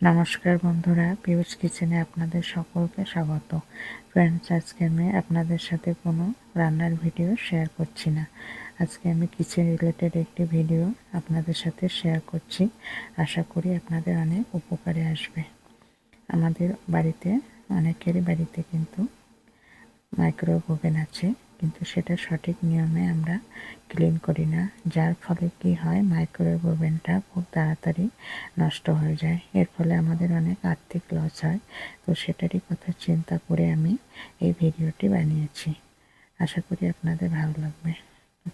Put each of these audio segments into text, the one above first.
নমস্কার বন্ধুরা, পিউষ কিচেনে আপনাদের সকলকে স্বাগত। ফ্রেন্ডস আজকে আমি আপনাদের সাথে কোনো রান্নার ভিডিও শেয়ার করছি না। আজকে আমি কিচেন রিলেটেড একটি ভিডিও আপনাদের সাথে শেয়ার করছি। আশা করি আপনাদের অনেক উপকারে আসবে। আমাদের বাড়িতে, অনেকেরই বাড়িতে কিন্তু মাইক্রোওয়েভ ওভেন আছে। কিন্তু সেটা সঠিক নিয়মে আমরা ক্লিন করি না। যার ফলে কি হয় মাইক্রোওয়েভ ওভেনটা খুব তাড়াতাড়ি নষ্ট হয়ে যায়। এর ফলে আমাদের অনেক আর্থিক লস হয়। তো সেটারই কথা চিন্তা করে আমি এই ভিডিওটি বানিয়েছি। আশা করি আপনাদের ভালো লাগবে।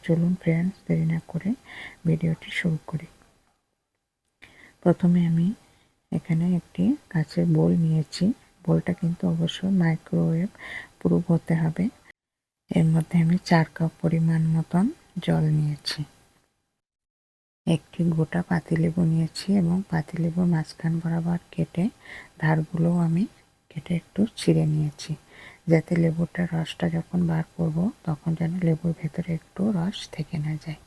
চলুন ফ্রেন্ডস দেরি না করে ভিডিওটি শুরু করি। প্রথমে আমি এখানে একটি কাঁচের বোল নিয়েছি। বোলটা কিন্তু অবশ্যই মাইক্রোওয়েভ প্রুফ হতে হবে। এর মধ্যে আমি চার কাপ পরিমাণ মতন জল নিয়েছি। একটি গোটা পাতিলেবু নিয়েছি এবং পাতিলেবুর মাঝখান বরাবর কেটে ধারগুলোও আমি কেটে একটু ছিঁড়ে নিয়েছি। যাতে লেবুটার রসটা যখন বার করব, তখন যেন লেবুর ভেতরে একটু রস থেকে না যায়।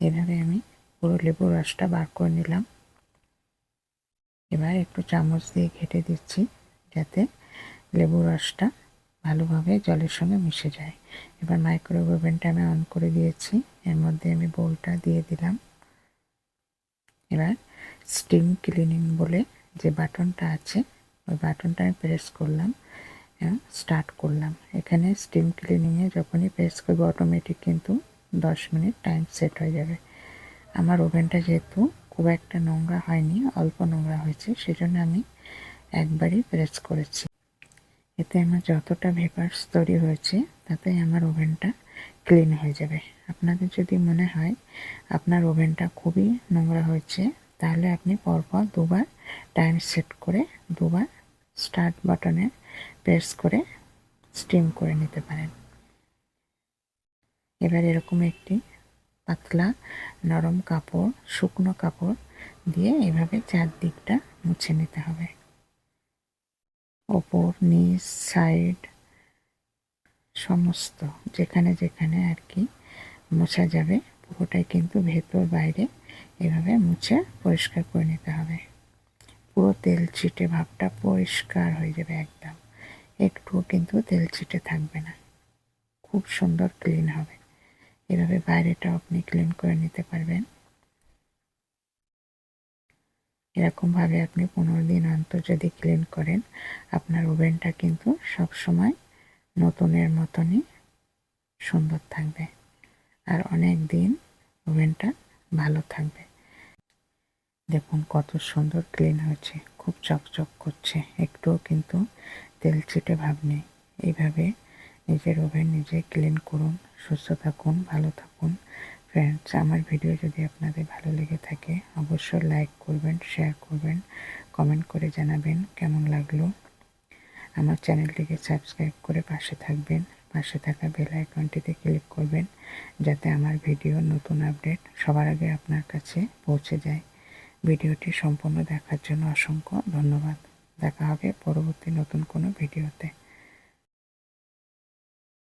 এভাবে আমি পুরো লেবুর রসটা বার করে নিলাম। এবার একটু চামচ দিয়ে ঘেটে দিচ্ছি, যাতে লেবুর রসটা ভালোভাবে জলের সঙ্গে মিশে যায়। এবার মাইক্রোওয়েভ ওভেনটা আমি অন করে দিয়েছি। এর মধ্যে আমি বোলটা দিয়ে দিলাম। এবার স্টিম ক্লিনিং বলে যে বাটনটা আছে, ওই বাটনটা আমি প্রেস করলাম স্টার্ট করলাম। এখানে স্টিম ক্লিনিংয়ে যখনই প্রেস করব অটোমেটিক কিন্তু দশ মিনিট টাইম সেট হয়ে যাবে। আমার ওভেনটা যেহেতু খুব একটা নোংরা হয়নি, অল্প নোংরা হয়েছে, সেজন্য আমি একবারই প্রেস করেছি। এতে আমার যতটা ভেপার্স তৈরি হয়েছে তাতে আমার ওভেনটা ক্লিন হয়ে যাবে। আপনাদের যদি মনে হয় আপনার ওভেনটা খুবই নোংরা হয়েছে, তাহলে আপনি পরপর দুবার টাইম সেট করে দুবার স্টার্ট বাটনে প্রেস করে স্টিম করে নিতে পারেন। এবার এরকম একটি পাতলা নরম কাপড়, শুকনো কাপড় দিয়ে এভাবে চারদিকটা মুছে নিতে হবে। ওপর, নিচ সাইড সমস্ত, যেখানে যেখানে আর কি মোছা যাবে, পুরোটাই কিন্তু ভেতর বাইরে এভাবে মুছে পরিষ্কার করে নিতে হবে। পুরো তেল ছিটে, ভাবটা পরিষ্কার হয়ে যাবে একদম। একটুও কিন্তু তেল ছিটে থাকবে না। খুব সুন্দর ক্লিন হবে। এভাবে বাইরেটাও আপনি ক্লিন করে নিতে পারবেন। এরকমভাবে আপনি পনেরো দিন অন্তর যদি ক্লিন করেন, আপনার ওভেনটা কিন্তু সব সময় নতুনের মতনই সুন্দর থাকবে। আর অনেক দিন ওভেনটা ভালো থাকবে। দেখুন কত সুন্দর ক্লিন হয়েছে, খুব চকচক করছে, একটুও কিন্তু তেল ছিটে ভাব নেই। এইভাবে নিজের ওভেন নিজে ক্লিন করুন, সুস্থ থাকুন, ভালো থাকুন। ফ্রেন্ডস আমার ভিডিও যদি আপনাদের ভালো লেগে থাকে, অবশ্যই লাইক করবেন শেয়ার করবেন কমেন্ট করে জানাবেন কেমন লাগল। আমার চ্যানেলটিকে সাবস্ক্রাইব করে পাশে থাকবেন, পাশে থাকা বেল আইকনটিতে ক্লিক করবেন, যাতে আমার ভিডিও নতুন আপডেট সবার আগে আপনার কাছে পৌঁছে যায়। ভিডিওটি সম্পূর্ণ দেখার জন্য অসংখ্য ধন্যবাদ। দেখা হবে পরবর্তী নতুন কোনো ভিডিওতে